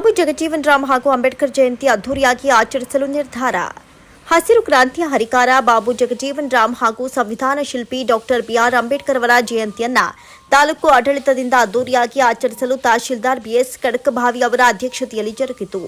ಬಾಬು ಜಗಜೀವನ್ ರಾಮ್ ಹಾಗೂ ಅಂಬೇಡ್ಕರ್ ಜಯಂತಿ ಅದ್ದೂರಿಯಾಗಿ ಆಚರಿಸಲು ನಿರ್ಧಾರ. ಹಸಿರು ಕ್ರಾಂತಿಯ ಹರಿಕಾರ ಬಾಬು ಜಗಜೀವನ್ ರಾಮ್ ಹಾಗೂ ಸಂವಿಧಾನ ಶಿಲ್ಪಿ ಡಾಕ್ಟರ್ ಬಿಆರ್ ಅಂಬೇಡ್ಕರ್ ಅವರ ಜಯಂತಿಯನ್ನ ತಾಲೂಕು ಆಡಳಿತದಿಂದ ಅದ್ದೂರಿಯಾಗಿ ಆಚರಿಸಲು ತಹಶೀಲ್ದಾರ್ ಬಿಎಸ್ ಕಡಕಭಾವಿ ಅವರ ಅಧ್ಯಕ್ಷತೆಯಲ್ಲಿ ಜರುಗಿತು.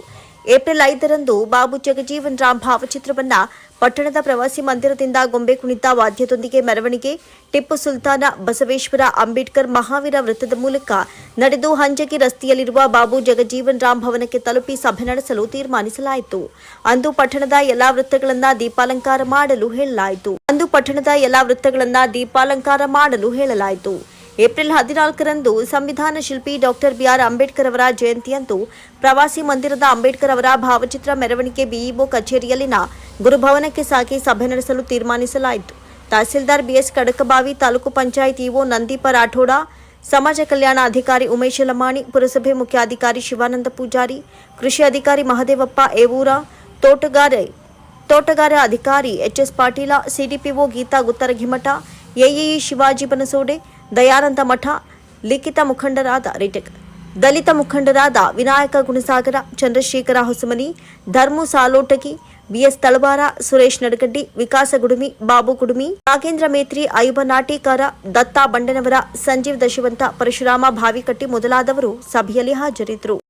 ಏಪ್ರಿಲ್ ಐದರಂದು ಬಾಬು ಜಗಜೀವನ್ ರಾಮ್ ಭಾವಚಿತ್ರವನ್ನ ಪಟ್ಟಣದ ಪ್ರವಾಸಿ ಮಂದಿರದಿಂದ ಗೊಂಬೆ ಕುಣಿತ ವಾದ್ಯದೊಂದಿಗೆ ಮೆರವಣಿಗೆ, ಟಿಪ್ಪು ಸುಲ್ತಾನ, ಬಸವೇಶ್ವರ, ಅಂಬೇಡ್ಕರ್, ಮಹಾವೀರ ವೃತ್ತದ ಮೂಲಕ ನಡೆದು ಹಂಜಗಿ ರಸ್ತೆಯಲ್ಲಿರುವ ಬಾಬು ಜಗಜೀವನ್ ರಾಮ್ ಭವನಕ್ಕೆ ತಲುಪಿ ಸಭೆ ನಡೆಸಲು ತೀರ್ಮಾನಿಸಲಾಯಿತು. ಅಂದು ಪಟ್ಟಣದ ಎಲ್ಲಾ ವೃತ್ತಗಳನ್ನ ದೀಪಾಲಂಕಾರ ಮಾಡಲು ಹೇಳಲಾಯಿತು. ಅಂದು ಪಟ್ಟಣದ ಎಲ್ಲಾ ವೃತ್ತಗಳನ್ನ ದೀಪಾಲಂಕಾರ ಮಾಡಲು ಹೇಳಲಾಯಿತು. ಏಪ್ರಿಲ್ ಹದಿನಾಲ್ಕರಂದು ಸಂವಿಧಾನ ಶಿಲ್ಪಿ ಡಾಕ್ಟರ್ ಬಿಆರ್ ಅಂಬೇಡ್ಕರ್ ಅವರ ಜಯಂತಿಯಂದು ಪ್ರವಾಸಿ ಮಂದಿರದ ಅಂಬೇಡ್ಕರ್ ಅವರ ಭಾವಚಿತ್ರ ಮೆರವಣಿಗೆ ಬಿಇಒ ಕಚೇರಿಯಲ್ಲಿನ ಗುರುಭವನಕ್ಕೆ ಸಾಗಿ ಸಭೆ ನಡೆಸಲು ತೀರ್ಮಾನಿಸಲಾಯಿತು. ತಹಸೀಲ್ದಾರ್ ಬಿಎಸ್ ಕಡಕಬಾವಿ ತಾಲೂಕು ಪಂಚಾಯತ್ ಇಒ ನಂದೀಪ ರಾಠೋಡ, ಸಮಾಜ ಕಲ್ಯಾಣ ಅಧಿಕಾರಿ ಉಮೇಶ ಲಮಾಣಿ ಪುರಸಭೆ ಮುಖ್ಯಾಧಿಕಾರಿ ಶಿವಾನಂದ ಪೂಜಾರಿ, ಕೃಷಿ ಅಧಿಕಾರಿ ಮಹದೇವಪ್ಪ ಏವೂರ, ತೋಟಗಾರ ತೋಟಗಾರ ಅಧಿಕಾರಿ H S Patil, CDPO Geeta Guttaraghimath AEE Shivaji Banasode Dayanand Math, ಲಿಖಿತ ಮುಖಂಡರಾದ ರಿಟೆಕ್, ದಲಿತ ಮುಖಂಡರಾದ ವಿನಾಯಕ ಗುಣಸಾಗರ, ಚಂದ್ರಶೇಖರ ಹೊಸಮನಿ, ಧರ್ಮು ಸಾಲೋಟಗಿ, ಬಿಎಸ್ ತಳವಾರ, ಸುರೇಶ್ ನಡಗಡ್ಡಿ, ವಿಕಾಸ ಗುಡುಮಿ, ಬಾಬು ಗುಡುಮಿ, ನಾಗೇಂದ್ರ ಮೇತ್ರಿ ಅಯುಬ ನಾಟೀಕಾರ, ದತ್ತಾ ಬಂಡನವರ, ಸಂಜೀವ್ ದಶವಂತ, ಪರಶುರಾಮ ಭಾವಿಕಟ್ಟಿ ಮೊದಲಾದವರು ಸಭೆಯಲ್ಲಿ ಹಾಜರಿದ್ದರು.